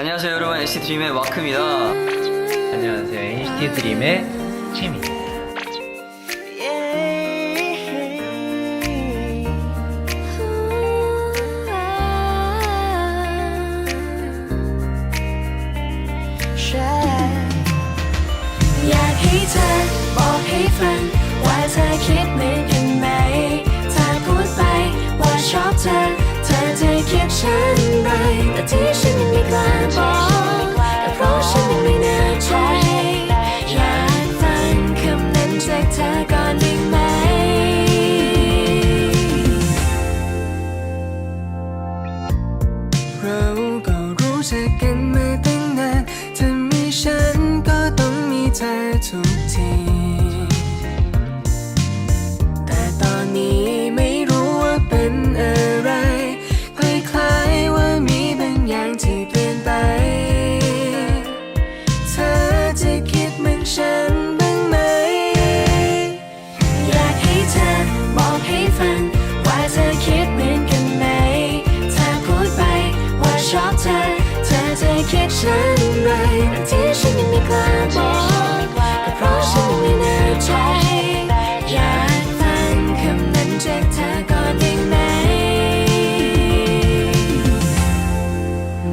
안녕하세요 여러분 NCT 드림의 마크입니다. 안녕하세요. NCT 드림의 채입니다. เราก็รู้จักกันมาตั้งนานถ้ามีฉันก็ต้องมีเธอทุก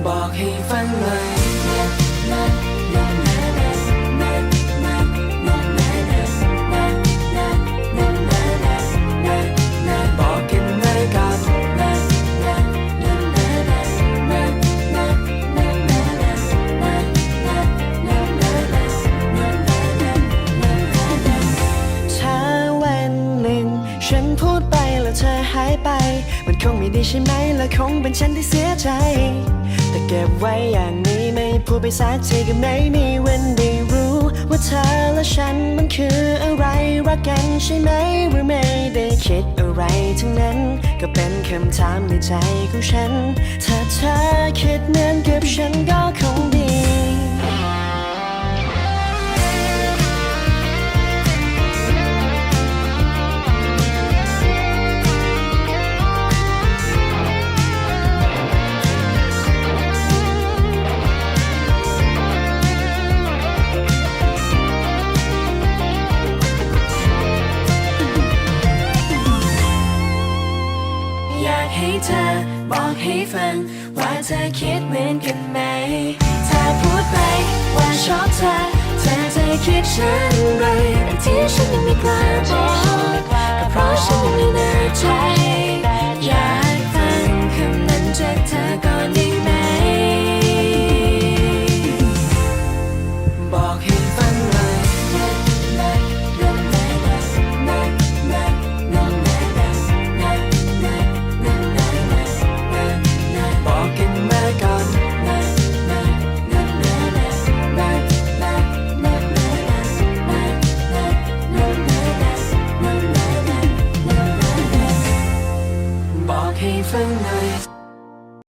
บอกให้ฟังหน่อยบอกกันได้กับ ถ้าวันหนึ่ง ฉันพูดไปแล้วเธอหายไป มันคงไม่ดีใช่ไหมและคงเป็นฉันที่เสียใจแต่เก็บไว้อย่างนี้ไม่พูดไปสักทีก็ไม่มีวันได้รู้ ว่าเธอและฉันมันคืออะไรรักกันใช่ไหมหรือไม่ได้คิดอะไรทั้งนั้น ก็เป็นคำถามในใจของฉัน ถ้าเธอคิดเหมือนกับฉันก็ค บอกให้ฟัง ว่าเธอคิดเหมือนกันไหมถ้าพูดไปว่าชอบเธอ เธอจะคิดฉันไรแต่ที่ฉันยังไม่กล้าบอกก็เพราะฉันยังไม่แน่ใจ for nights